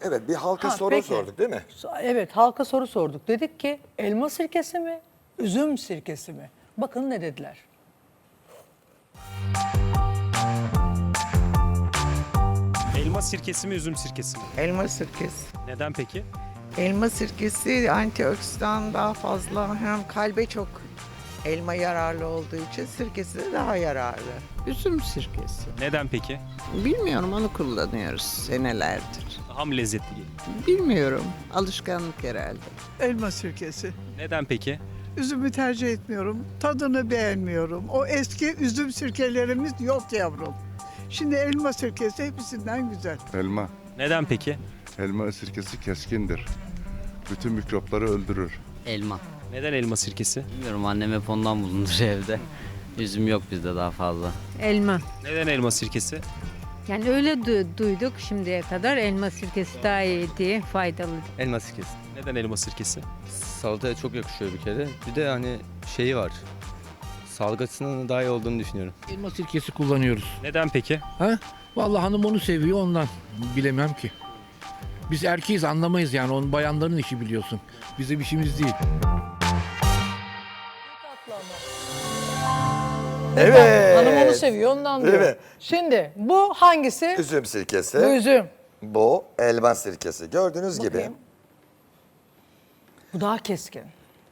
Evet bir halka Ha, soru peki. sorduk değil mi? So- Evet halka soru sorduk. Dedik ki elma sirkesi mi, üzüm sirkesi mi? Bakın ne dediler. Elma sirkesi mi, üzüm sirkesi mi? Elma sirkesi. Neden peki? Elma sirkesi antioksidan daha fazla hem kalbe çok elma yararlı olduğu için sirkesi de daha yararlı. Üzüm sirkesi. Neden peki? Bilmiyorum onu kullanıyoruz senelerdir. Daha mı lezzetli geliyor? Bilmiyorum alışkanlık herhalde. Elma sirkesi. Neden peki? Üzümü tercih etmiyorum. Tadını beğenmiyorum. O eski üzüm sirkelerimiz yok yavrum. Şimdi elma sirkesi hepsinden güzel. Elma. Neden peki? Elma sirkesi keskindir. Bütün mikropları öldürür. Elma. Neden elma sirkesi? Bilmiyorum annem hep ondan bulundur evde. Üzüm yok bizde daha fazla. Elma. Neden elma sirkesi? Yani öyle du- duyduk şimdiye kadar elma sirkesi daha iyi diye faydalı. Elma sirkesi. Neden elma sirkesi? Salataya çok yakışıyor bir kere. Bir de hani şeyi var. Sağlık açısından daha iyi olduğunu düşünüyorum. Elma sirkesi kullanıyoruz. Neden peki? Ha? Vallahi hanım onu seviyor ondan. Bilemem ki. Biz erkeğiz anlamayız yani onun bayanların işi biliyorsun. Bizim işimiz değil. Evet. Hanım onu seviyor ondan diyor. Evet. Şimdi bu hangisi? Üzüm sirkesi. Bu üzüm. Bu elma sirkesi. Gördüğünüz gibi. Bakayım. Bu daha keskin.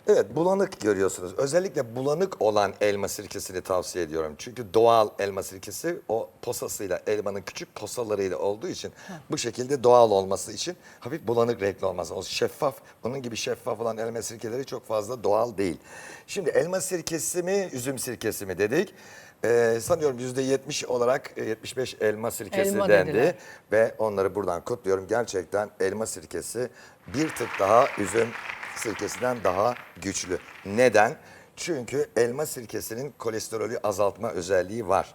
Evet bulanık görüyorsunuz. Özellikle bulanık olan elma sirkesini tavsiye ediyorum. Çünkü doğal elma sirkesi o posasıyla elmanın küçük posalarıyla olduğu için bu şekilde doğal olması için hafif bulanık renkli olması. O şeffaf bunun gibi şeffaf olan elma sirkeleri çok fazla doğal değil. Şimdi elma sirkesi mi üzüm sirkesi mi dedik. Ee, sanıyorum %70 olarak e, 75 elma sirkesi Elma dendi. dediler. Ve onları buradan kutluyorum. Gerçekten elma sirkesi bir tık daha üzüm sirkesinden daha güçlü. Neden? Çünkü elma sirkesinin kolesterolü azaltma özelliği var.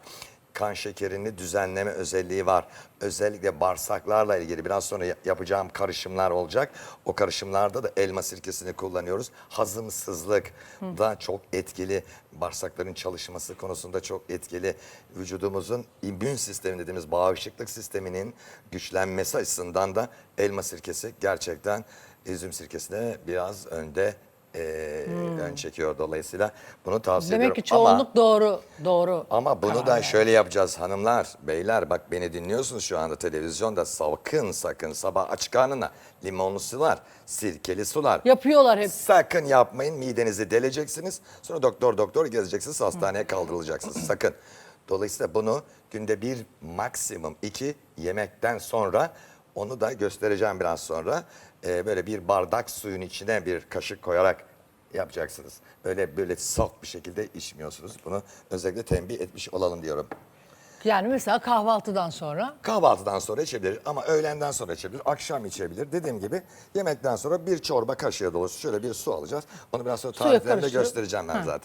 Kan şekerini düzenleme özelliği var. Özellikle bağırsaklarla ilgili biraz sonra ya- yapacağım karışımlar olacak. O karışımlarda da elma sirkesini kullanıyoruz. Hazımsızlık da çok etkili. Bağırsakların çalışması konusunda çok etkili. Vücudumuzun immün sistemi dediğimiz bağışıklık sisteminin güçlenmesi açısından da elma sirkesi gerçekten üzüm sirkesine biraz önde e, ön çekiyor. Dolayısıyla bunu tavsiye Demek ki ediyorum. Ama- çoğunluk doğru. Doğru. ama bunu da şöyle yapacağız hanımlar, beyler bak beni dinliyorsunuz şu anda televizyonda sakın sakın sabah aç karnına limonlu sular, sirkeli sular. Yapıyorlar hep. Sakın yapmayın midenizi deleceksiniz. Sonra doktor doktor gezeceksiniz hastaneye kaldırılacaksınız sakın. Dolayısıyla bunu günde bir maksimum iki yemekten sonra onu da göstereceğim biraz sonra. Ee, böyle bir bardak suyun içine bir kaşık koyarak yapacaksınız. Öyle böyle soft bir şekilde içmiyorsunuz. Bunu özellikle tembih etmiş olalım diyorum. Yani mesela kahvaltıdan sonra Kahvaltıdan sonra içebilir ama öğlenden sonra içebilir, akşam içebilir. Dediğim gibi yemekten sonra bir çorba kaşığı dolusu şöyle bir su alacağız. Onu biraz sonra karıştırıp- göstereceğim ben zaten.